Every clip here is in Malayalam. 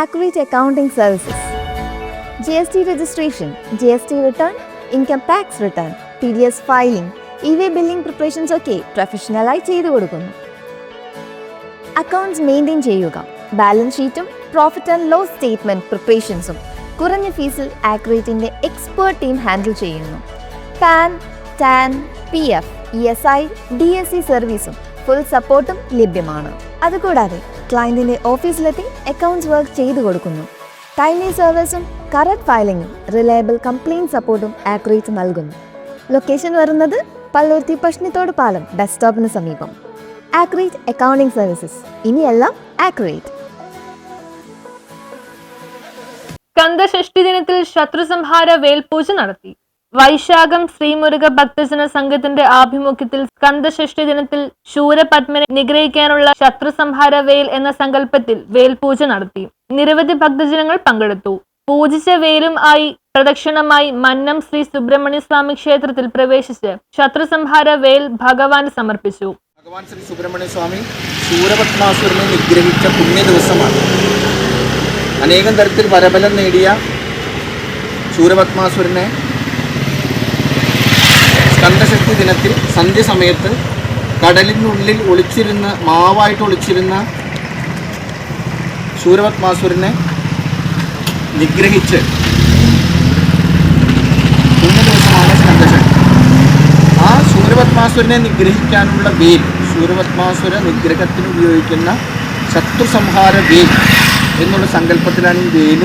Accurate G S T return income tax return T D S filing E V billing preparations ഒക്കെ പ്രൊഫഷണലായി ചെയ്തു കൊടുക്കുന്നു. അക്കൗണ്ട്സ് മെയിന്റെയിൻ ചെയ്യുക. ബാലൻസ് ഷീറ്റും പ്രോഫിറ്റ് ആൻഡ് ലോസ് സ്റ്റേറ്റ്മെന്റ് പ്രിപ്പറേഷൻസും കുറഞ്ഞ ഫീസിൽ ആക്രേറ്റിന്റെ എക്സ്പേർട്ട് ടീം ഹാൻഡിൽ ചെയ്യുന്നു. PAN TAN P F E S I D S C സർവീസും ഫുൾ സപ്പോർട്ടും ലഭ്യമാണ്. അതുകൂടാതെ ക്ലയന്റിന്റെ ഓഫീസിലെത്തി അക്കൗണ്ട്സ് വർക്ക് ചെയ്തു കൊടുക്കുന്നു. ടൈംലി സർവീസും കറക്റ്റ് ഫയലിങ്ങും റിലയബിൾ കംപ്ലയിന്റ് സപ്പോർട്ടും ആക്രേറ്റ് നൽകുന്നു. ലൊക്കേഷൻ വരുന്നത് പള്ളൂർത്തി പഷ്ണിത്തോട് പാലം ബസ് സ്റ്റോപ്പിന് സമീപം. ആക്രേറ്റ് അക്കൗണ്ടിംഗ് സർവീസസ് ഇനിയെല്ലാം ആക്രേറ്റ് സ്കന്ദഷഷ്ടി ദിനത്തിൽ ശത്രുസംഹാര വേൽപൂജ നടത്തി. വൈശാഖം ശ്രീമുരുക ഭക്തജന സംഘത്തിന്റെ ആഭിമുഖ്യത്തിൽ സ്കന്ധഷ്ഠി ദിനത്തിൽ ശൂരപത്മനെ നിഗ്രഹിക്കാനുള്ള ശത്രുസംഹാര വേൽ എന്ന സങ്കല്പത്തിൽ വേൽപൂജ നടത്തി. നിരവധി ഭക്തജനങ്ങൾ പങ്കെടുത്തു. പൂജിച്ച വേലും ആയി പ്രദക്ഷിണമായി മന്നം ശ്രീ സുബ്രഹ്മണ്യ സ്വാമി ക്ഷേത്രത്തിൽ പ്രവേശിച്ച് ശത്രുസംഹാര വേൽ ഭഗവാന് സമർപ്പിച്ചു. ഭഗവാൻ ശ്രീ സുബ്രഹ്മണ്യ സ്വാമി ശൂരപത്മാസുരനെ നിഗ്രഹിച്ച പുണ്യ ദിവസമാണ്. അനേകം തരത്തിൽ വരബലം നേടിയ ശൂരപത്മാസുരനെ സ്കന്ധശക്തി ദിനത്തിൽ സന്ധ്യ സമയത്ത് കടലിനുള്ളിൽ ഒളിച്ചിരുന്ന മാവായിട്ട് ഒളിച്ചിരുന്ന സൂര്യപത്മാസുരനെ നിഗ്രഹിച്ച് ആ സൂര്യപത്മാസുരനെ നിഗ്രഹിക്കാനുള്ള വേൽ സൂര്യപത്മാസുര നിഗ്രഹത്തിന് ഉപയോഗിക്കുന്ന ശത്രുസംഹാര വേൽ എന്നുള്ള സങ്കല്പത്തിലാണ് ഈ വേൽ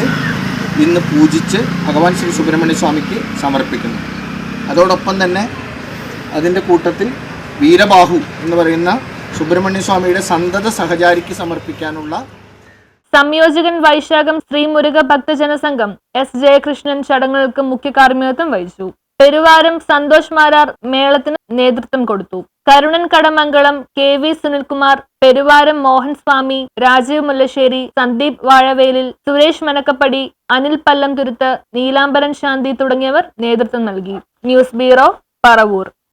ഇന്ന് പൂജിച്ച് ഭഗവാൻ ശ്രീ സുബ്രഹ്മണ്യ സ്വാമിക്ക് സമർപ്പിക്കുന്നത്. അതോടൊപ്പം തന്നെ അതിന്റെ കൂട്ടത്തിൽ വീരബാഹു എന്ന് പറയുന്ന സുബ്രഹ്മണ്യ സ്വാമിയുടെ സന്തത സഹചാരിക്ക് സമർപ്പിക്കാനുള്ള സംയോജകൻ വൈശാഖം ശ്രീമുരുക ഭക്തജനസംഘം എസ് ജയകൃഷ്ണൻ ചടങ്ങുകൾക്ക് മുഖ്യ കാർമ്മികത്വം വഹിച്ചു. പെരുവാരം സന്തോഷ് മാരാർ മേളത്തിന് നേതൃത്വം കൊടുത്തു. കരുണൻ കടമംഗളം കെ വി സുനിൽകുമാർ പെരുവാരം മോഹൻ സ്വാമി രാജീവ് മുല്ലശ്ശേരി സന്ദീപ് വാഴവേലിൽ സുരേഷ് മനക്കപ്പടി അനിൽ പല്ലം തുരുത്ത് നീലാംബരൻ ശാന്തി തുടങ്ങിയവർ നേതൃത്വം നൽകി. News bureau Paravur.